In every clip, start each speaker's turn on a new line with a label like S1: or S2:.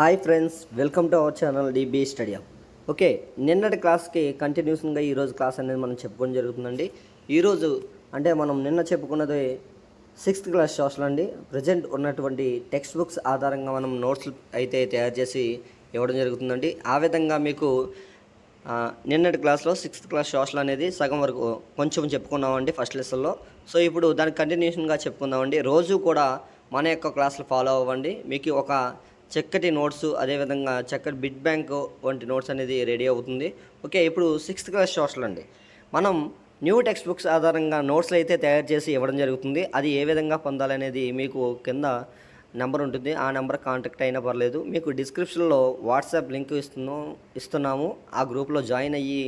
S1: Hi friends welcome to our channel DB stadium okay నిన్నటి క్లాస్కి కంటిన్యూషన్గా ఈరోజు క్లాస్ అనేది మనం చెప్పుకోవడం జరుగుతుందండి. ఈరోజు అంటే మనం నిన్న చెప్పుకున్నది సిక్స్త్ క్లాస్ సోషల్ అండి. ప్రజెంట్ ఉన్నటువంటి టెక్స్ట్ బుక్స్ ఆధారంగా మనం నోట్స్ అయితే తయారు చేసి ఇవ్వడం జరుగుతుందండి. ఆ విధంగా మీకు నిన్నటి క్లాస్లో సిక్స్త్ క్లాస్ సోషల్ అనేది సగం వరకు కొంచెం చెప్పుకున్నామండి ఫస్ట్ లెసన్లో సో ఇప్పుడు దానికి కంటిన్యూషన్గా చెప్పుకుందామండి. రోజు కూడా మన యొక్క క్లాసులు ఫాలో అవ్వండి. మీకు ఒక చక్కటి నోట్స్ అదేవిధంగా చక్కటి బిడ్ బ్యాంక్ వంటి నోట్స్ అనేది రెడీ అవుతుంది. ఓకే ఇప్పుడు సిక్స్త్ క్లాస్ సోషల్ అండి మనం న్యూ టెక్స్ట్ బుక్స్ ఆధారంగా నోట్స్లు అయితే తయారు చేసి ఇవ్వడం జరుగుతుంది. అది ఏ విధంగా పొందాలనేది మీకు కింద నెంబర్ ఉంటుంది. ఆ నెంబర్ కాంటాక్ట్ అయినా పర్లేదు. మీకు డిస్క్రిప్షన్లో వాట్సాప్ లింక్ ఇస్తున్నాం ఇస్తున్నాము. ఆ గ్రూప్లో జాయిన్ అయ్యి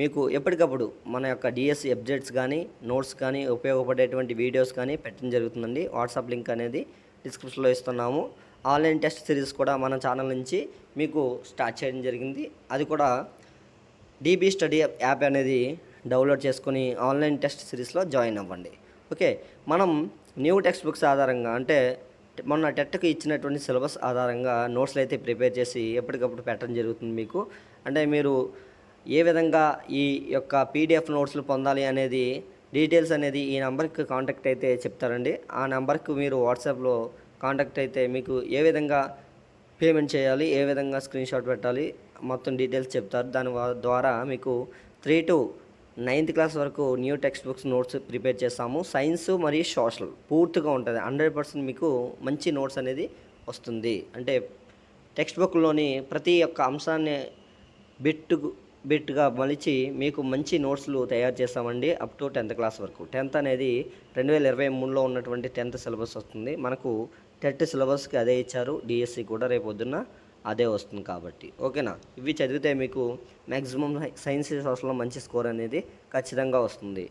S1: మీకు ఎప్పటికప్పుడు మన యొక్క డిఎస్సి అప్డేట్స్ కానీ నోట్స్ కానీ ఉపయోగపడేటువంటి వీడియోస్ కానీ పెట్టడం జరుగుతుందండి. వాట్సాప్ లింక్ అనేది డిస్క్రిప్షన్లో ఇస్తున్నాము. ఆన్లైన్ టెస్ట్ సిరీస్ కూడా మన ఛానల్ నుంచి మీకు స్టార్ట్ చేయడం జరిగింది. అది కూడా డీబీ స్టడీ యాప్ అనేది డౌన్లోడ్ చేసుకొని ఆన్లైన్ టెస్ట్ సిరీస్లో జాయిన్ అవ్వండి. ఓకే మనం న్యూ టెక్స్ట్ బుక్స్ ఆధారంగా అంటే మొన్న టెట్కి ఇచ్చినటువంటి సిలబస్ ఆధారంగా నోట్స్లు అయితే ప్రిపేర్ చేసి ఎప్పటికప్పుడు పెట్టడం జరుగుతుంది మీకు. అంటే మీరు ఏ విధంగా ఈ యొక్క పీడిఎఫ్ నోట్స్లు పొందాలి అనేది డీటెయిల్స్ అనేది ఈ నెంబర్కి కాంటాక్ట్ అయితే చెప్తారండి. ఆ నెంబర్కి మీరు వాట్సాప్లో కాంటాక్ట్ అయితే మీకు ఏ విధంగా పేమెంట్ చేయాలి ఏ విధంగా స్క్రీన్ షాట్ పెట్టాలి మొత్తం డీటెయిల్స్ చెప్తారు. దాని ద్వారా మీకు త్రీ టు నైన్త్ క్లాస్ వరకు new text books notes prepare చేస్తాము. సైన్స్ మరియు సోషల్ పూర్తిగా ఉంటుంది. హండ్రెడ్ పర్సెంట్ మీకు మంచి నోట్స్ అనేది వస్తుంది. అంటే టెక్స్ట్ బుక్లోని ప్రతి ఒక్క అంశాన్ని బిట్టు బిట్గా మలిచి మీకు మంచి నోట్స్లు తయారు చేస్తామండి అప్ టు టెన్త్ క్లాస్ వరకు. టెన్త్ అనేది రెండు వేల ఇరవై మూడులో ఉన్నటువంటి టెన్త్ సిలబస్ వస్తుంది. మనకు టెట్ సిలబస్కి అదే ఇచ్చారు. డిఎస్సి కూడా రేపు పొద్దున్న అదే వస్తుంది కాబట్టి. ఓకేనా ఇవి చదివితే మీకు మ్యాక్సిమం సైన్స్ సోషల్లో మంచి స్కోర్ అనేది ఖచ్చితంగా వస్తుంది.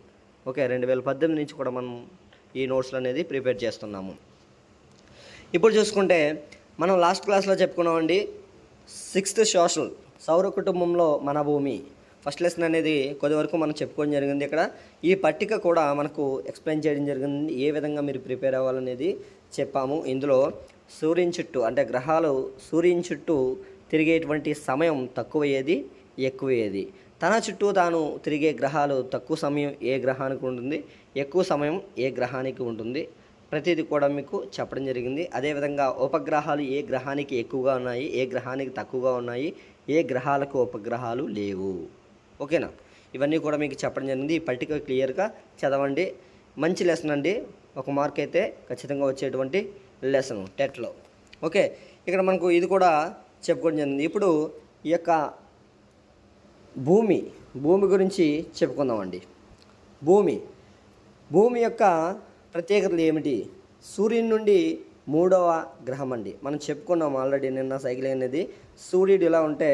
S1: ఓకే రెండు వేల పద్దెనిమిది నుంచి కూడా మనం ఈ నోట్స్లు అనేది ప్రిపేర్ చేస్తున్నాము. ఇప్పుడు చూసుకుంటే మనం లాస్ట్ క్లాస్లో చెప్పుకున్నామండి సిక్స్త్ సోషల్ సౌర కుటుంబంలో మన భూమి. ఫస్ట్ లెసన్ అనేది కొద్ది వరకు మనం చెప్పుకోవడం జరిగింది ఇక్కడ. ఈ పట్టిక కూడా మనకు ఎక్స్ప్లెయిన్ చేయడం జరిగింది. ఏ విధంగా మీరు ప్రిపేర్ అవ్వాలనేది చెప్పాము. ఇందులో సూర్యుని చుట్టూ అంటే గ్రహాలు సూర్యుని చుట్టూ తిరిగేటువంటి సమయం తక్కువయ్యేది ఎక్కువయ్యేది. ఎక్కువ తన చుట్టూ తాను తిరిగే గ్రహాలు తక్కువ సమయం ఏ గ్రహానికి ఉంటుంది ఎక్కువ సమయం ఏ గ్రహానికి ఉంటుంది ప్రతిదీ కూడా మీకు చెప్పడం జరిగింది. అదేవిధంగా ఉపగ్రహాలు ఏ గ్రహానికి ఎక్కువగా ఉన్నాయి ఏ గ్రహానికి తక్కువగా ఉన్నాయి ఏ గ్రహాలకు ఉపగ్రహాలు లేవు. ఓకేనా? ఇవన్నీ కూడా మీకు చెప్పడం జరిగింది. ఈ పట్టిక క్లియర్గా చదవండి. మంచి లెసన్ అండి. ఒక మార్క్ అయితే ఖచ్చితంగా వచ్చేటువంటి లెసన్ టెట్లో. ఓకే? ఇక్కడ మనకు ఇది కూడా చెప్పుకోవడం జరిగింది. ఇప్పుడు ఈ యొక్క భూమి భూమి గురించి చెప్పుకుందామండి. భూమి. భూమి యొక్క ప్రత్యేకతలు ఏమిటి? సూర్యుని నుండి మూడవ గ్రహం అండి మనం చెప్పుకున్నాం ఆల్రెడీ నిన్న సైకిల్ అనేది. సూర్యుడు ఇలా ఉంటే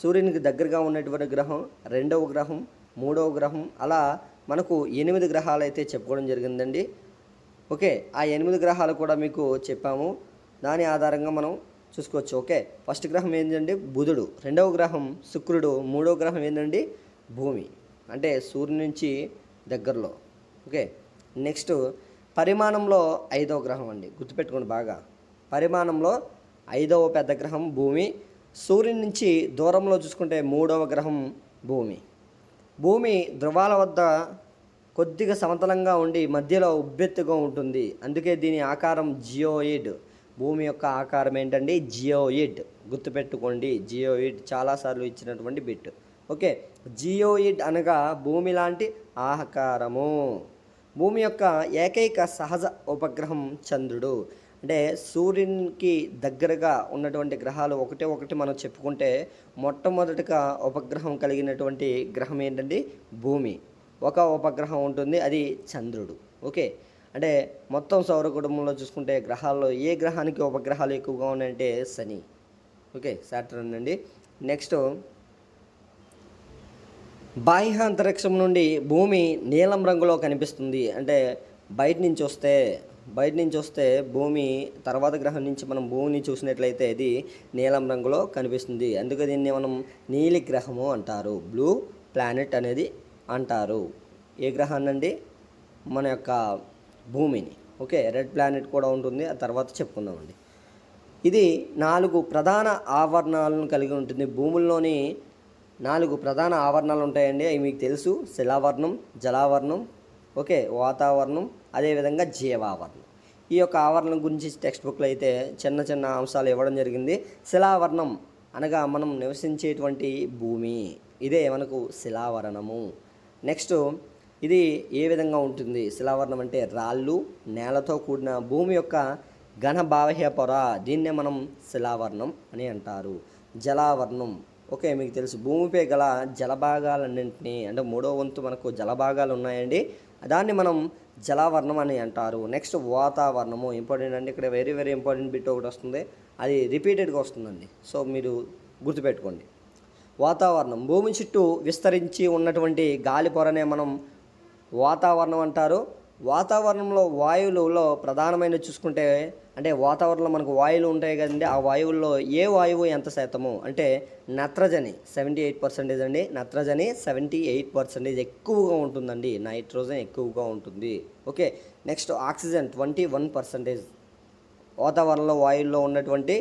S1: సూర్యునికి దగ్గరగా ఉన్నటువంటి గ్రహం రెండవ గ్రహం మూడవ గ్రహం అలా మనకు ఎనిమిది గ్రహాలు అయితే చెప్పుకోవడం జరిగిందండి. ఓకే ఆ ఎనిమిది గ్రహాలు కూడా మీకు చెప్పాము. దాని ఆధారంగా మనం చూసుకోవచ్చు. ఓకే ఫస్ట్ గ్రహం ఏంటంటే బుధుడు రెండవ గ్రహం శుక్రుడు మూడవ గ్రహం ఏంటండి భూమి అంటే సూర్యుని నుంచి దగ్గరలో. ఓకే నెక్స్ట్ పరిమాణంలో ఐదవ గ్రహం అండి. గుర్తుపెట్టుకోండి బాగా. పరిమాణంలో ఐదవ పెద్ద గ్రహం భూమి. సూర్యుని నుంచి దూరంలో చూసుకుంటే మూడవ గ్రహం భూమి. భూమి ధృవాల వద్ద కొద్దిగా సమతలంగా ఉండి మధ్యలో ఉబ్బెత్తుగా ఉంటుంది. అందుకే దీని ఆకారం జియోయిడ్. భూమి యొక్క ఆకారం ఏంటండి? జియోయిడ్. గుర్తుపెట్టుకోండి. జియోయిడ్ చాలాసార్లు ఇచ్చినటువంటి బిట్. ఓకే. జియోయిడ్ అనగా భూమి లాంటి ఆకారము భూమి యొక్క ఏకైక సహజ ఉపగ్రహం చంద్రుడు. అంటే సూర్యునికి దగ్గరగా ఉన్నటువంటి గ్రహాలు ఒకటే ఒకటి మనం చెప్పుకుంటే మొట్టమొదటిగా ఉపగ్రహం కలిగినటువంటి గ్రహం ఏంటంటే భూమి. ఒక ఉపగ్రహం ఉంటుంది అది చంద్రుడు. ఓకే? అంటే మొత్తం సౌర కుటుంబంలో చూసుకుంటే గ్రహాల్లో ఏ గ్రహానికి ఉపగ్రహాలు ఎక్కువగా ఉన్నాయంటే శని. ఓకే? సాటర్న్ అండి. నెక్స్ట్ బాహ్య అంతరిక్షం నుండి భూమి నీలం రంగులో కనిపిస్తుంది. అంటే బయట నుంచి వస్తే బయట నుంచి వస్తే భూమి తర్వాత గ్రహం నుంచి మనం భూమిని చూసినట్లయితే ఇది నీలం రంగులో కనిపిస్తుంది. అందుకే దీన్ని మనం నీలి గ్రహము అంటారు. బ్లూ ప్లానెట్ అనేది అంటారు. ఏ గ్రహాన్ని అండి మన యొక్క భూమిని. ఓకే రెడ్ ప్లానెట్ కూడా ఉంటుంది. ఆ తర్వాత చెప్పుకుందామండి. ఇది నాలుగు ప్రధాన ఆవరణాలను కలిగి ఉంటుంది. భూముల్లోని నాలుగు ప్రధాన ఆవరణాలు ఉంటాయండి అవి మీకు తెలుసు. శిలావరణం జలావరణం ఓకే వాతావరణం అదేవిధంగా జీవావరణం ఈ యొక్క ఆవరణం గురించి టెక్స్ట్ బుక్లో అయితే చిన్న చిన్న అంశాలు ఇవ్వడం జరిగింది. శిలావరణం అనగా మనం నివసించేటువంటి భూమి. ఇదే మనకు శిలావరణము. నెక్స్ట్ ఇది ఏ విధంగా ఉంటుంది? శిలావరణం అంటే రాళ్ళు నేలతో కూడిన భూమి యొక్క ఘన బాహ్య పొర. దీన్నే మనం శిలావరణం అని అంటారు. జలావరణం. ఓకే మీకు తెలుసు. భూమిపై గల జలభాగాలన్నింటినీ అంటే మూడో వంతు మనకు జలభాగాలు ఉన్నాయండి. దాన్ని మనం జలావరణం అని అంటారు. నెక్స్ట్ వాతావరణము ఇంపార్టెంట్ అండి. ఇక్కడ వెరీ వెరీ ఇంపార్టెంట్ బిట్ ఒకటి వస్తుంది. అది రిపీటెడ్గా వస్తుందండి. సో మీరు గుర్తుపెట్టుకోండి. వాతావరణం భూమి చుట్టూ విస్తరించి ఉన్నటువంటి గాలి పొరనే మనం వాతావరణం అంటారు. వాతావరణంలో వాయువులలో ప్రధానమైన చూసుకుంటే అంటే వాతావరణంలో మనకు వాయువులు ఉంటాయి కదండి ఆ వాయువుల్లో ఏ వాయువు ఎంత శాతము? అంటే నత్రజని సెవెంటీ ఎయిట్ పర్సెంటేజ్ అండి. నత్రజని సెవెంటీ ఎయిట్ పర్సెంటేజ్ ఎక్కువగా ఉంటుందండి. నైట్రోజన్ ఎక్కువగా ఉంటుంది. Okay next oxygen twenty one percentage వాతావరణంలో వాయువుల్లో ఉన్నటువంటి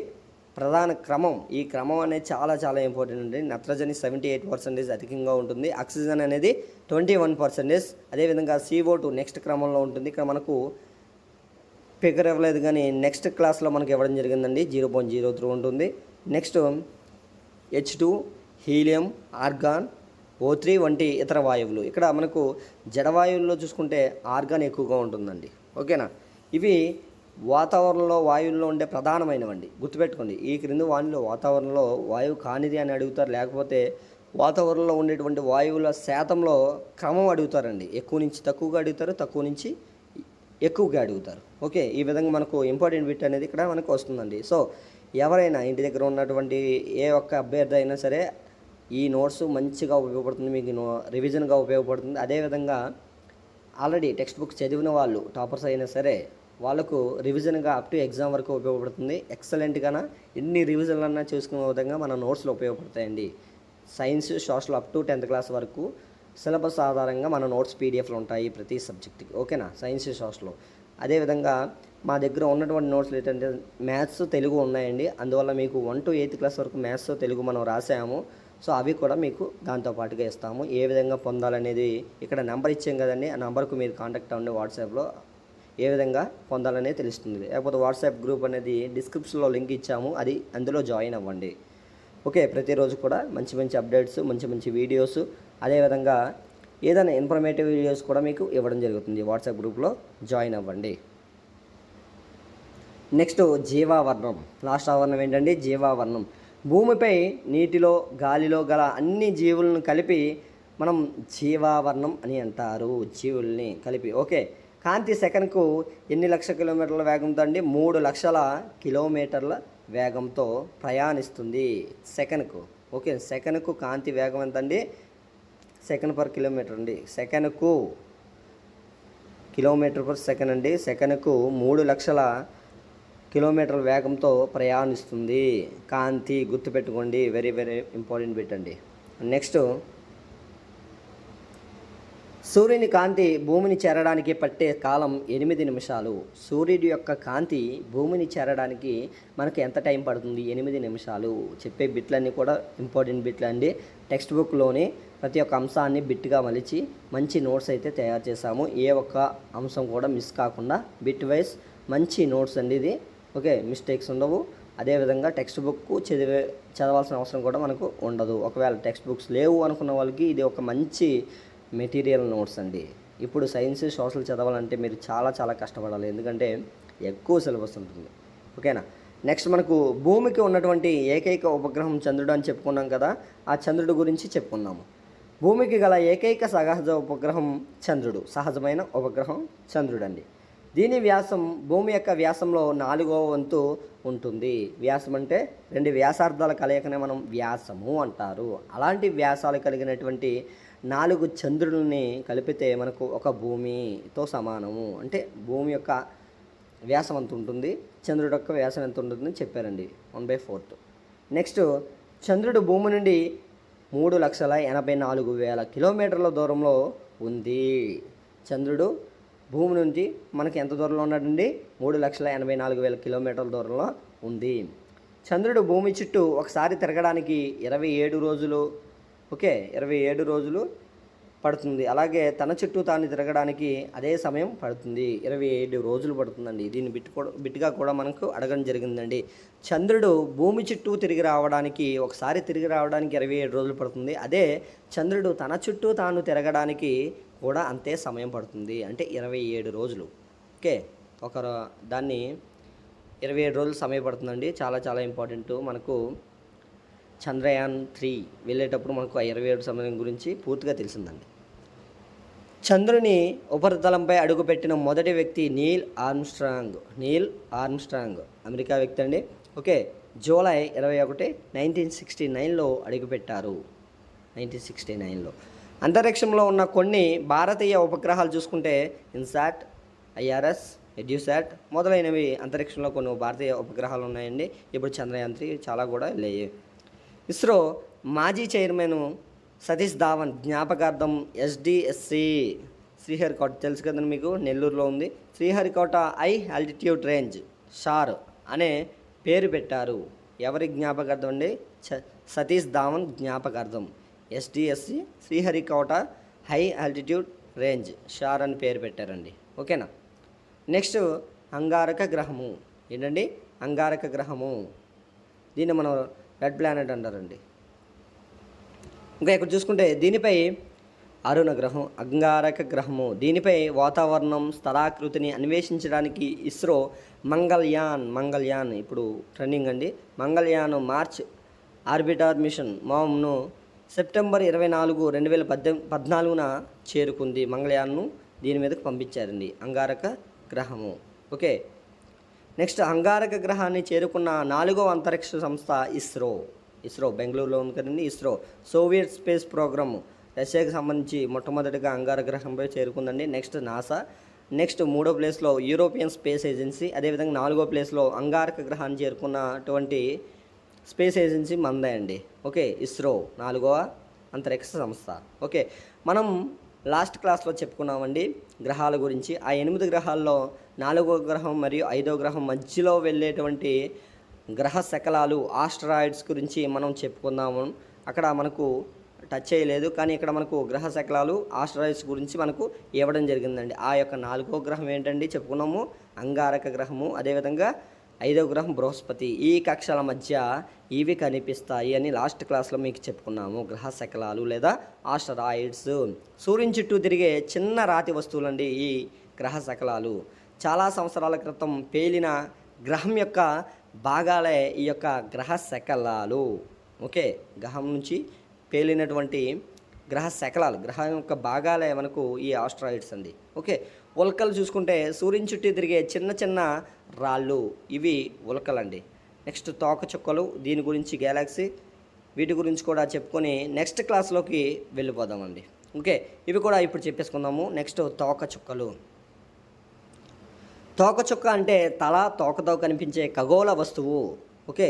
S1: ప్రధాన క్రమం ఈ క్రమం అనేది చాలా చాలా ఇంపార్టెంట్ అండి. నత్రజని సెవెంటీ ఎయిట్ పర్సెంటేజ్ అధికంగా ఉంటుంది. ఆక్సిజన్ అనేది ట్వంటీ వన్ పర్సెంటేజ్ అదేవిధంగా సిఓ టూ నెక్స్ట్ క్రమంలో ఉంటుంది. ఇక్కడ మనకు ఫిగర్ ఇవ్వలేదు కానీ నెక్స్ట్ క్లాస్లో మనకి ఇవ్వడం జరిగిందండి. జీరో పాయింట్ జీరో త్రీ ఉంటుంది. Next H two helium argon O three వంటి ఇతర వాయువులు. ఇక్కడ మనకు జడవాయువుల్లో చూసుకుంటే ఆర్గాన్ ఎక్కువగా ఉంటుందండి. ఓకేనా? ఇవి వాతావరణంలో వాయువుల్లో ఉండే ప్రధానమైనవండి. గుర్తుపెట్టుకోండి ఈ క్రింది వానిలో వాతావరణంలో వాయువు కానిది అని అడుగుతారు. లేకపోతే వాతావరణంలో ఉండేటువంటి వాయువుల శాతంలో క్రమం అడుగుతారండి. ఎక్కువ నుంచి తక్కువగా అడుగుతారు తక్కువ నుంచి ఎక్కువగా అడుగుతారు. ఓకే ఈ విధంగా మనకు ఇంపార్టెంట్ బిట్ అనేది ఇక్కడ మనకు వస్తుందండి. సో ఎవరైనా ఇంటి దగ్గర ఉన్నటువంటి ఏ ఒక్క అభ్యర్థి అయినా సరే ఈ నోట్స్ మంచిగా ఉపయోగపడుతుంది మీకు నో రివిజన్గా ఉపయోగపడుతుంది. అదేవిధంగా ఆల్రెడీ టెక్స్ట్ బుక్ చదివిన వాళ్ళు టాపర్స్ అయినా సరే వాళ్ళకు రివిజన్గా అప్ టు ఎగ్జామ్ వరకు ఉపయోగపడుతుంది. ఎక్సలెంట్గా ఎన్ని రివిజన్లన్నా చూసుకునే విధంగా మన నోట్స్లో ఉపయోగపడతాయండి. Science social up to tenth class వరకు సిలబస్ ఆధారంగా మన నోట్స్ పీడిఎఫ్లు ఉంటాయి ప్రతి సబ్జెక్ట్కి. ఓకేనా? సైన్స్ సోషల్లో అదేవిధంగా మా దగ్గర ఉన్నటువంటి నోట్స్లు ఏంటంటే మ్యాథ్స్ తెలుగు ఉన్నాయండి. అందువల్ల మీకు వన్ టు ఎయిత్ క్లాస్ వరకు మ్యాథ్స్ తెలుగు మనం రాసాము. సో అవి కూడా మీకు దాంతో పాటుగా ఇస్తాము. ఏ విధంగా పొందాలనేది ఇక్కడ నెంబర్ ఇచ్చాం కదండి. ఆ నెంబర్కు మీరు కాంటాక్ట్ అవ్వండి వాట్సాప్లో. ఏ విధంగా పొందాలనేది తెలుస్తుంది. లేకపోతే వాట్సాప్ గ్రూప్ అనేది డిస్క్రిప్షన్లో లింక్ ఇచ్చాము. అది అందులో జాయిన్ అవ్వండి. ఓకే ప్రతిరోజు కూడా మంచి మంచి అప్డేట్స్ మంచి మంచి వీడియోస్ అదేవిధంగా ఏదైనా ఇన్ఫర్మేటివ్ వీడియోస్ కూడా మీకు ఇవ్వడం జరుగుతుంది. వాట్సాప్ గ్రూప్లో జాయిన్ అవ్వండి. నెక్స్ట్ జీవావరణం. లాస్ట్ ఆవరణం ఏంటండి? జీవావరణం. భూమిపై నీటిలో గాలిలో గల అన్ని జీవులను కలిపి మనం జీవావరణం అని అంటారు. జీవుల్ని కలిపి. ఓకే కాంతి సెకన్కు ఎన్ని లక్షల కిలోమీటర్ల వేగంతో అండి? మూడు లక్షల కిలోమీటర్ల వేగంతో ప్రయాణిస్తుంది. సెకన్కు. ఓకే సెకన్కు కాంతి వేగం ఎంత అండి సెకండ్ పర్ కిలోమీటర్ అండి. సెకన్కు కిలోమీటర్ పర్ సెకండ్ అండి. సెకన్కు మూడు లక్షల కిలోమీటర్ల వేగంతో ప్రయాణిస్తుంది. కాంతి గుర్తుపెట్టుకోండి. వెరీ వెరీ ఇంపార్టెంట్ బిట్ అండి. నెక్స్ట్ సూర్యుని కాంతి భూమిని చేరడానికి పట్టే కాలం ఎనిమిది నిమిషాలు. సూర్యుడి యొక్క కాంతి భూమిని చేరడానికి మనకు ఎంత టైం పడుతుంది? ఎనిమిది నిమిషాలు. చెప్పే బిట్లన్నీ కూడా ఇంపార్టెంట్ బిట్లు అండి. టెక్స్ట్ బుక్లోని ప్రతి ఒక్క అంశాన్ని బిట్గా మలిచి మంచి నోట్స్ అయితే తయారు చేశాము. ఏ ఒక్క అంశం కూడా మిస్ కాకుండా బిట్ వైజ్ మంచి నోట్స్ అండి ఇది. ఓకే మిస్టేక్స్ ఉండవు. అదేవిధంగా టెక్స్ట్ బుక్ చదివే చదవాల్సిన అవసరం కూడా మనకు ఉండదు. ఒకవేళ టెక్స్ట్ బుక్స్ లేవు అనుకున్న వాళ్ళకి ఇది ఒక మంచి మెటీరియల్ నోట్స్ అండి. ఇప్పుడు సైన్స్ సోషల్ చదవాలంటే మీరు చాలా చాలా కష్టపడాలి. ఎందుకంటే ఎక్కువ సిలబస్ ఉంటుంది. ఓకేనా? నెక్స్ట్ మనకు భూమికి ఉన్నటువంటి ఏకైక ఉపగ్రహం చంద్రుడు అని చెప్పుకున్నాం కదా ఆ చంద్రుడు గురించి చెప్పుకుందాము. భూమికి గల ఏకైక సహజ ఉపగ్రహం చంద్రుడు సహజమైన ఉపగ్రహం చంద్రుడు అండి దీని వ్యాసం భూమి యొక్క వ్యాసంలో నాలుగవ వంతు ఉంటుంది. వ్యాసం అంటే రెండు వ్యాసార్థాల కలయికనే మనం వ్యాసము అంటారు. అలాంటి వ్యాసాలు కలిగినటువంటి నాలుగు చంద్రుల్ని కలిపితే మనకు ఒక భూమితో సమానము. అంటే భూమి యొక్క వ్యాసం ఎంత ఉంటుంది? చంద్రుడు యొక్క వ్యాసం ఎంత ఉంటుందని చెప్పారండి. వన్ బై ఫోర్త్ నెక్స్ట్ చంద్రుడు భూమి నుండి మూడు లక్షల ఎనభై నాలుగు వేల కిలోమీటర్ల దూరంలో ఉంది. చంద్రుడు భూమి నుంచి మనకి ఎంత దూరంలో ఉన్నాడండి? మూడు లక్షల ఎనభై నాలుగు వేల కిలోమీటర్ల దూరంలో ఉంది. చంద్రుడు భూమి చుట్టూ ఒకసారి తిరగడానికి ఇరవై ఏడు రోజులు ఓకే ఇరవై ఏడు రోజులు పడుతుంది. అలాగే తన చుట్టూ తాను తిరగడానికి అదే సమయం పడుతుంది. ఇరవై ఏడు రోజులు పడుతుందండి. దీన్ని బిట్ కూడా బిట్గా కూడా మనకు అడగడం జరిగిందండి. చంద్రుడు భూమి చుట్టూ తిరిగి రావడానికి ఒకసారి తిరిగి రావడానికి ఇరవై ఏడు రోజులు పడుతుంది. అదే చంద్రుడు తన చుట్టూ తాను తిరగడానికి కూడా అంతే సమయం పడుతుంది. అంటే ఇరవై ఏడు రోజులు. ఓకే ఒక దాన్ని ఇరవై ఏడు రోజులు సమయం పడుతుందండి. చాలా చాలా ఇంపార్టెంట్. మనకు చంద్రయాన్ త్రీ వెళ్ళేటప్పుడు మనకు ఆ ఇరవై ఏడు సమయం గురించి పూర్తిగా తెలిసిందండి. చంద్రుని ఉపరితలంపై అడుగుపెట్టిన మొదటి వ్యక్తి Neil Armstrong Neil Armstrong America వ్యక్తి అండి. ఓకే జూలై ఇరవై ఒకటి నైన్టీన్ సిక్స్టీ నైన్లో అడుగుపెట్టారు. నైన్టీన్ సిక్స్టీ నైన్లో. అంతరిక్షంలో ఉన్న కొన్ని భారతీయ ఉపగ్రహాలు చూసుకుంటే ఇన్సాట్ ఐఆర్ఎస్ ఎడ్యూసాట్ మొదలైనవి అంతరిక్షంలో కొన్ని భారతీయ ఉపగ్రహాలు ఉన్నాయండి. ఇప్పుడు చంద్రయాన్ త్రీ చాలా కూడా లేవు ఇస్రో మాజీ చైర్మన్ సతీష్ ధావన్ జ్ఞాపకార్థం ఎస్డిఎస్సి శ్రీహరికోట. తెలుసు కదండి మీకు? నెల్లూరులో ఉంది. Sriharikota high altitude range SHAR అనే పేరు పెట్టారు. ఎవరి జ్ఞాపకార్థం అండి? సతీష్ ధావన్ జ్ఞాపకార్థం. SDSC Sriharikota high altitude range SHAR అని పేరు పెట్టారండి. ఓకేనా? నెక్స్ట్ అంగారక గ్రహము. ఏంటండి? అంగారక గ్రహము. దీన్ని మనం రెడ్ ప్లానెట్ అంటారండి. ఇంకా ఇక్కడ చూసుకుంటే దీనిపై అరుణ గ్రహం అంగారక గ్రహము దీనిపై వాతావరణం స్థలాకృతిని అన్వేషించడానికి ఇస్రో మంగళయాన్ మంగళయాన్ ఇప్పుడు ట్రెండింగ్ అండి. మంగళయాన్ మార్చ్ ఆర్బిటార్ మిషన్ మామ్ను సెప్టెంబర్ ఇరవై నాలుగు రెండు వేల పద్దెనిమిది పద్నాలుగున చేరుకుంది. మంగళయాన్ను దీని మీదకు పంపించారండి. అంగారక గ్రహము. ఓకే. నెక్స్ట్ అంగారక గ్రహాన్ని చేరుకున్న నాలుగో అంతరిక్ష సంస్థ ఇస్రో. ఇస్రో బెంగళూరులో ఉంది కదండి ఇస్రో. Soviet space program. రష్యాకి సంబంధించి మొట్టమొదటిగా అంగారక గ్రహంపై చేరుకుందండి. Next NASA. నెక్స్ట్ మూడో ప్లేస్లో యూరోపియన్ స్పేస్ ఏజెన్సీ. అదేవిధంగా నాలుగో ప్లేస్లో అంగారక గ్రహాన్ని చేరుకున్నటువంటి స్పేస్ ఏజెన్సీ మందే అండి. ఓకే ఇస్రో నాలుగవ అంతరిక్ష సంస్థ. ఓకే మనం లాస్ట్ క్లాస్లో చెప్పుకున్నామండి గ్రహాల గురించి. ఆ ఎనిమిది గ్రహాల్లో నాలుగో గ్రహం మరియు ఐదో గ్రహం మధ్యలో వెళ్ళేటువంటి గ్రహ శకలాలు ఆస్ట్రాయిడ్స్ గురించి మనం చెప్పుకుందాము. అక్కడ మనకు టచ్ చేయలేదు. కానీ ఇక్కడ మనకు గ్రహ శకలాలు ఆస్ట్రాయిడ్స్ గురించి మనకు ఇవ్వడం జరిగిందండి. ఆ యొక్క నాలుగో గ్రహం ఏంటండి చెప్పుకున్నాము? అంగారక గ్రహము. అదేవిధంగా ఐదో గ్రహం బృహస్పతి. ఈ కక్షల మధ్య ఇవి కనిపిస్తాయి అని లాస్ట్ క్లాస్లో మీకు చెప్పుకున్నాము. గ్రహ శకలాలు లేదా ఆస్టరాయిడ్స్. సూర్యుని చుట్టూ తిరిగే చిన్న రాతి వస్తువులండి ఈ గ్రహ శకలాలు. చాలా సంవత్సరాల క్రితం పేలిన గ్రహం యొక్క భాగాలే ఈ యొక్క గ్రహ శకలాలు. ఓకే గ్రహం నుంచి పేలినటువంటి గ్రహ శకలాలు. గ్రహం యొక్క భాగాలే మనకు ఈ ఆస్ట్రాయిడ్స్ అండి. ఓకే ఉల్కలు చూసుకుంటే సూర్యుని చుట్టూ తిరిగే చిన్న చిన్న రాళ్ళు ఇవి ఉలకలండి. నెక్స్ట్ తోక చుక్కలు దీని గురించి గ్యాలక్సీ వీటి గురించి కూడా చెప్పుకొని నెక్స్ట్ క్లాస్లోకి వెళ్ళిపోదామండి. ఓకే ఇవి కూడా ఇప్పుడు చెప్పేసుకుందాము. నెక్స్ట్ తోక చుక్కలు. తోకచుక్క అంటే తల తోకతో కనిపించే ఖగోళ వస్తువు. ఓకే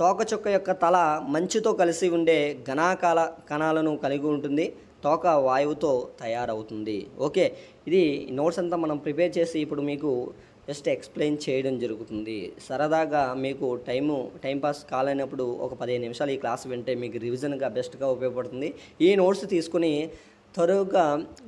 S1: తోకచుక్క యొక్క తల మంచుతో కలిసి ఉండే ఘనాకాల కణాలను కలిగి ఉంటుంది. తోక వాయువుతో తయారవుతుంది. ఓకే ఇది నోట్స్ అంతా మనం ప్రిపేర్ చేసి ఇప్పుడు మీకు జస్ట్ ఎక్స్ప్లెయిన్ చేయడం జరుగుతుంది. సరదాగా మీకు టైము టైంపాస్ కాలేనప్పుడు ఒక పదిహేను నిమిషాలు ఈ క్లాస్ వింటే మీకు రివిజన్గా బెస్ట్గా ఉపయోగపడుతుంది. ఈ నోట్స్ తీసుకుని త్వరగా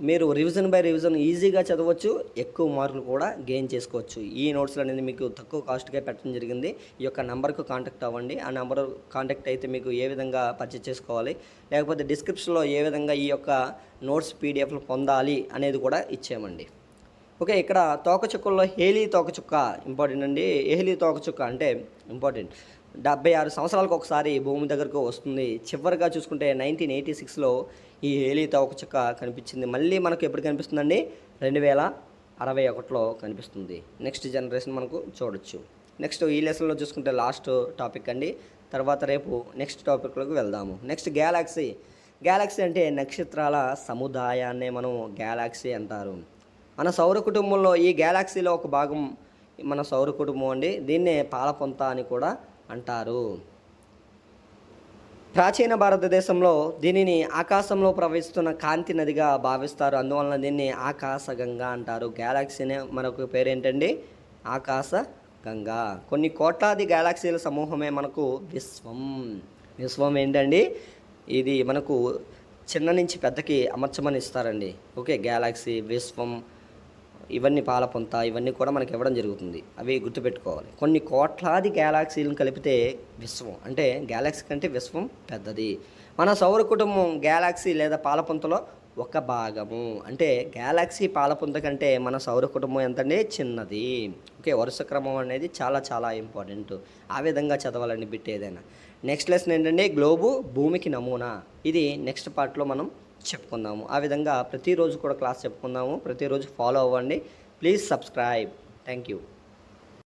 S1: మీరు రివిజన్ బై రివిజన్ ఈజీగా చదవచ్చు ఎక్కువ మార్కులు కూడా గెయిన్ చేసుకోవచ్చు. ఈ నోట్స్లు అనేది మీకు తక్కువ కాస్ట్గా పెట్టడం జరిగింది. ఈ యొక్క నెంబర్కు కాంటాక్ట్ అవ్వండి. ఆ నెంబర్ కాంటాక్ట్ అయితే మీకు ఏ విధంగా పర్చేస్ చేసుకోవాలి లేకపోతే డిస్క్రిప్షన్లో ఏ విధంగా ఈ యొక్క నోట్స్ పీడిఎఫ్లు పొందాలి అనేది కూడా ఇచ్చామండి ఓకే ఇక్కడ తోకచుక్కల్లో హేలీ తోకచుక్క ఇంపార్టెంట్ అండి. హేలీ తోకచుక్క అంటే ఇంపార్టెంట్. డెబ్బై ఆరు సంవత్సరాలకు ఒకసారి భూమి దగ్గరకు వస్తుంది. చివరిగా చూసుకుంటే నైన్టీన్ ఎయిటీ సిక్స్లో ఈ హేలీ తోకచుక్క కనిపించింది. మళ్ళీ మనకు ఎప్పుడు కనిపిస్తుందండి? రెండు వేల అరవై ఒకటిలో కనిపిస్తుంది. నెక్స్ట్ జనరేషన్ మనకు చూడొచ్చు. నెక్స్ట్ ఈ లెసన్లో చూసుకుంటే లాస్ట్ టాపిక్ అండి. తర్వాత రేపు నెక్స్ట్ టాపిక్లోకి వెళ్దాము. Next Galaxy. గ్యాలాక్సీ అంటే నక్షత్రాల సముదాయాన్నే మనం గ్యాలాక్సీ అంటారు. మన సౌర కుటుంబంలో ఈ గ్యాలాక్సీలో ఒక భాగం మన సౌర కుటుంబం అండి. దీన్నే పాలపొంత అని కూడా అంటారు. ప్రాచీన భారతదేశంలో దీనిని ఆకాశంలో ప్రవహిస్తున్న కాంతి నదిగా భావిస్తారు. అందువలన దీన్ని ఆకాశగంగా అంటారు. గ్యాలాక్సీనే మనకు పేరు ఏంటండి ఆకాశ గంగా కొన్ని కోట్లాది గ్యాలాక్సీల సమూహమే మనకు విశ్వం. విశ్వం ఏంటండి? ఇది మనకు చిన్న నుంచి పెద్దకి అమర్చమని ఇస్తారండి. ఓకే గ్యాలాక్సీ విశ్వం ఇవన్నీ పాలపుంత ఇవన్నీ కూడా మనకి ఇవ్వడం జరుగుతుంది. అవి గుర్తుపెట్టుకోవాలి. కొన్ని కోట్లాది గ్యాలాక్సీలను కలిపితే విశ్వం అంటే గ్యాలాక్సీ కంటే విశ్వం పెద్దది. మన సౌర కుటుంబం గ్యాలాక్సీ లేదా పాలపుంతలో ఒక భాగము. అంటే గ్యాలాక్సీ పాలపుంత కంటే మన సౌర కుటుంబం ఎంతండి? చిన్నది. ఓకే వరుస క్రమం అనేది చాలా చాలా ఇంపార్టెంట్ ఆ విధంగా చదవాలండి బిట్ ఏదైనా. నెక్స్ట్ లెసన్ ఏంటంటే గ్లోబు భూమికి నమూనా. ఇది నెక్స్ట్ పార్ట్లో మనం చెప్పుకుందాము. ఆ విధంగా ప్రతిరోజు కూడా క్లాస్ చెప్పుకుందాము. ప్రతిరోజు ఫాలో అవ్వండి. Please subscribe thank you